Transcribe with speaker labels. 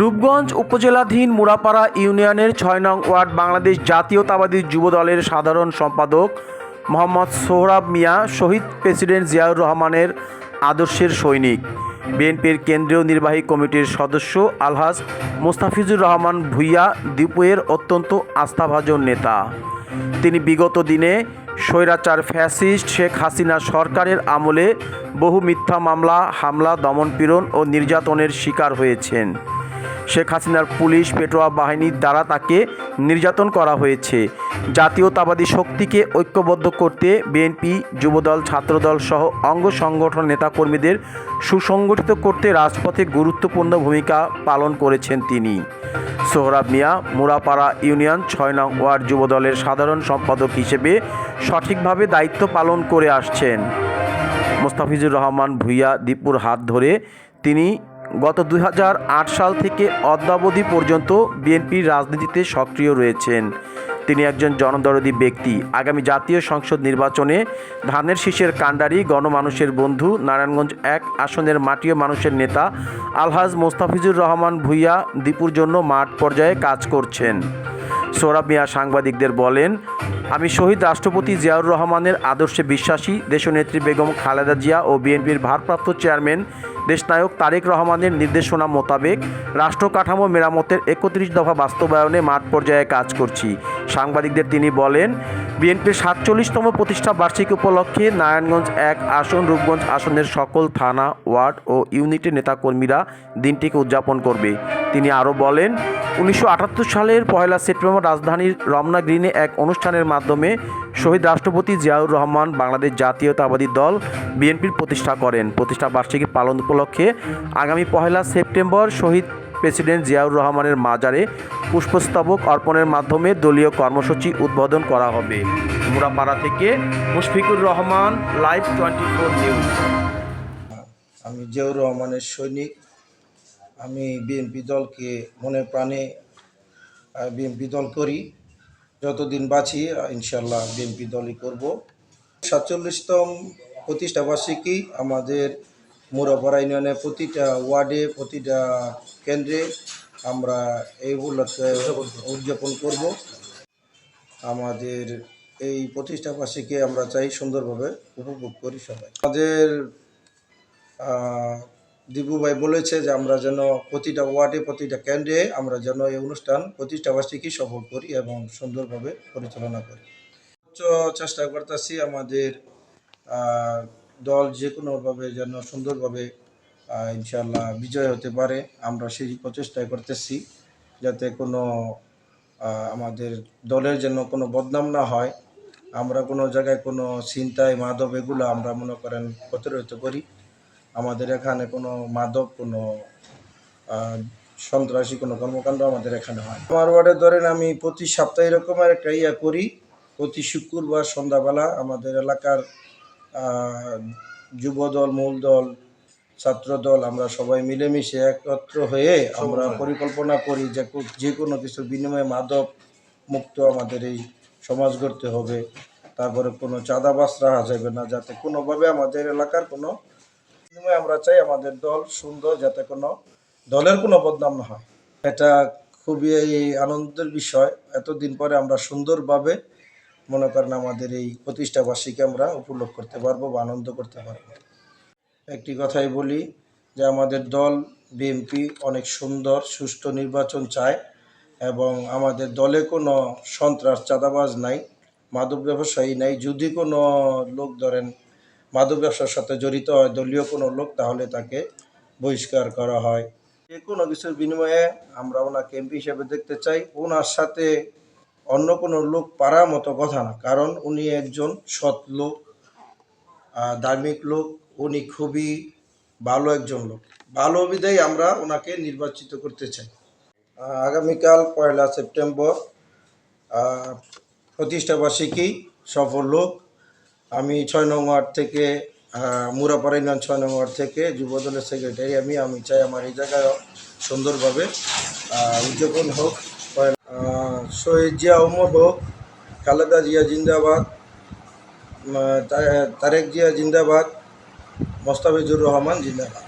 Speaker 1: রূপগঞ্জ উপজেলাধীন মুরাপাড়া ইউনিয়নের ছয় নং ওয়ার্ড বাংলাদেশ জাতীয়তাবাদী যুব দলের সাধারণ সম্পাদক মোহাম্মদ সোহরাব মিয়া, শহীদ প্রেসিডেন্ট জিয়াউর রহমানের আদর্শের সৈনিক। বিএনপির কেন্দ্রীয় নির্বাহী কমিটির সদস্য আলহাজ মোস্তাফিজুর রহমান ভুইয়া দীপুয়ের অত্যন্ত আস্থাভাজন নেতা। তিনি বিগত দিনে স্বৈরাচার ফ্যাসিস্ট শেখ হাসিনা সরকারের আমলে বহু মিথ্যা মামলা, হামলা দমনপীড়ন ও নির্যাতনের শিকার হয়েছেন। শেখ হাসিনার পুলিশ, পেটোয়া বাহিনীর দ্বারা তাকে নির্যাতন করা হয়েছে। জাতীয়তাবাদী শক্তিকে ঐক্যবদ্ধ করতে বিএনপি, যুবদল, ছাত্রদল সহ অঙ্গ সংগঠন নেতাকর্মীদের সুসংগঠিত করতে রাজপথে গুরুত্বপূর্ণ ভূমিকা পালন করেছেন তিনি। সোহরাব মিয়া, মুরাপাড়া ইউনিয়ন, ছয় নং ওয়ার্ড যুবদলের সাধারণ সম্পাদক হিসেবে সঠিকভাবে দায়িত্ব পালন করে আসছেন। মোস্তাফিজুর রহমান ভুইয়া, দীপুর হাত ধরে তিনি গত দুই হাজার আট সাল থেকে অদ্যাবধি পর্যন্ত বিএনপির রাজনীতিতে সক্রিয় রয়েছেন। তিনি একজন জনদরদী ব্যক্তি। আগামী জাতীয় সংসদ নির্বাচনে ধানের শীষের কাণ্ডারি, গণমানুষের বন্ধু, নারায়ণগঞ্জ এক আসনের মাটিও মানুষের নেতা আলহাজ মোস্তাফিজুর রহমান ভুইয়া দীপুর জন্য মাঠ পর্যায়ে কাজ করছেন। সোহরাব মিয়া সাংবাদিকদের বলেন, আমি শহীদ রাষ্ট্রপতি জিয়াউর রহমানের আদর্শে বিশ্বাসী দেশনেত্রী বেগম খালেদা জিয়া ও বিএনপির ভারপ্রাপ্ত চেয়ারম্যান দেশনায়ক তারেক রহমানের নির্দেশনা মোতাবেক রাষ্ট্র কাঠামো মেরামতের একত্রিশ দফা বাস্তবায়নে মাঠ পর্যায়ে কাজ করছি। সাংবাদিকদের তিনি বলেন, বিএনপির সাতচল্লিশতম প্রতিষ্ঠা বার্ষিকী উপলক্ষে নারায়ণগঞ্জ এক আসন, রূপগঞ্জ আসনের সকল থানা, ওয়ার্ড ও ইউনিটের নেতাকর্মীরা দিনটিকে উদযাপন করবে। তিনি আরও বলেন, উনিশশো আটাত্তর সালের পয়লা সেপ্টেম্বর রাজধানীর রমনা গ্রিনে এক অনুষ্ঠানের মাধ্যমে শহীদ রাষ্ট্রপতি জিয়াউর রহমান বাংলাদেশ জাতীয়তাবাদী দল বিএনপির প্রতিষ্ঠা করেন। প্রতিষ্ঠা বার্ষিকী পালন উপলক্ষে আগামী পহেলা সেপ্টেম্বর শহীদ প্রেসিডেন্ট জিয়াউর রহমানের মাজারে পুষ্পস্তবক অর্পণের মাধ্যমে দলীয় কর্মসূচি উদ্বোধন করা হবে। মুরাপাড়া থেকে Mushfiqur Rahman, live twenty four news.
Speaker 2: আমি জিয়াউর রহমানের সৈনিক। আমি বিএনপি দলকে মনে প্রাণে বিএনপি দল করি। যতদিন বাঁচি ইনশাল্লাহ বিএনপি দলই করব। সাতচল্লিশতম প্রতিষ্ঠা বার্ষিকী আমাদের মুরাপাড়া ইউনিয়নের প্রতিটা ওয়ার্ডে, প্রতিটা কেন্দ্রে আমরা এই উপলক্ষে উদযাপন করব। আমাদের এই প্রতিষ্ঠা বার্ষিকী আমরা চাই সুন্দরভাবে উপভোগ করি সবাই। আমাদের আহ, দীপু ভাই বলেছে যে আমরা যেন প্রতিটা ওয়ার্ডে প্রতিটা কেন্দ্রে আমরা যেন এই অনুষ্ঠান প্রতিষ্ঠা বার্ষিকী সফল করি এবং সুন্দরভাবে পরিচালনা করি। উচ্চ চেষ্টা করতেছি আমাদের দল যে কোনোভাবে যেন সুন্দরভাবে ইনশাল্লাহ বিজয় হতে পারে আমরা সেই প্রচেষ্টায় করতেছি যাতে কোনো আমাদের দলের যেন কোনো বদনাম না হয়। আমরা কোনো জায়গায় কোনো চিন্তায় মাদক এগুলো আমরা মনে করেন প্রতিরোধ করি। আমাদের এখানে কোনো মাদক কোনো সন্ত্রাসী কোনো কর্মকাণ্ড আমাদের এখানে হয় আমার ওয়ার্ডে ধরেন আমি প্রতি সপ্তাহে এরকমের একটা ইয়া করি প্রতি শুক্রবার সন্ধ্যাবেলা আমাদের এলাকার আহ, যুব দল মূল দল ছাত্র দল আমরা সবাই মিলেমিশে একত্র হয়ে আমরা পরিকল্পনা করি যে যে কোনো কিছু বিনিময়ে মাদক মুক্ত আমাদের এই সমাজ গড়তে হবে। তারপরে কোনো চাঁদাবাস রাখা যাবে না যাতে কোনোভাবে আমাদের এলাকার কোনো বিনিময়ে আমরা চাই আমাদের দল সুন্দর যাতে কোনো দলের কোনো বদনাম না হয়। এটা খুবই আনন্দের বিষয়। এতদিন পরে আমরা সুন্দরভাবে মনে করেন আমাদের এই প্রতিষ্ঠা বার্ষিকী আমরা উপলোগ করতে পারব বা আনন্দ করতে পারব। একটি কথাই বলি যে আমাদের দল বিএনপি অনেক সুন্দর, সুষ্ঠু নির্বাচন চায় এবং আমাদের দলে কোনো সন্ত্রাস, চাঁদাবাজ নাই, মাদক ব্যবসায়ী নাই। যদি কোনো লোক ধরেন মাদক ব্যবসার সাথে জড়িত হয় দলীয় কোনো লোক তাহলে তাকে বহিষ্কার করা হয়। যে কোনো কিছুর বিনিময়ে আমরা ওনাকে এমপি হিসেবে দেখতে চাই। ওনার সাথে অন্য কোনো লোক পারার মতো কথা না কারণ উনি একজন সৎ লোক ধার্মিক লোক। উনি খুবই ভালো একজন লোক। ভালো বিদায় আমরা ওনাকে নির্বাচিত করতে চাই। আগামীকাল পয়লা সেপ্টেম্বর আহ, প্রতিষ্ঠা বার্ষিকী সফল লোক আমি ছয় নং ওয়ার্ড থেকে মুরাপাড়া ছয় নং ওয়ার্ড থেকে যুবদলের সেক্রেটারি আমি আমি চাই আমার এই জায়গায় সুন্দরভাবে উদযাপন হোক। শহীদ জিয়া উমর হোক, খালেদা জিয়া জিন্দাবাদ তারেক জিয়া জিন্দাবাদ, মোস্তাফিজুর রহমান জিন্দাবাদ।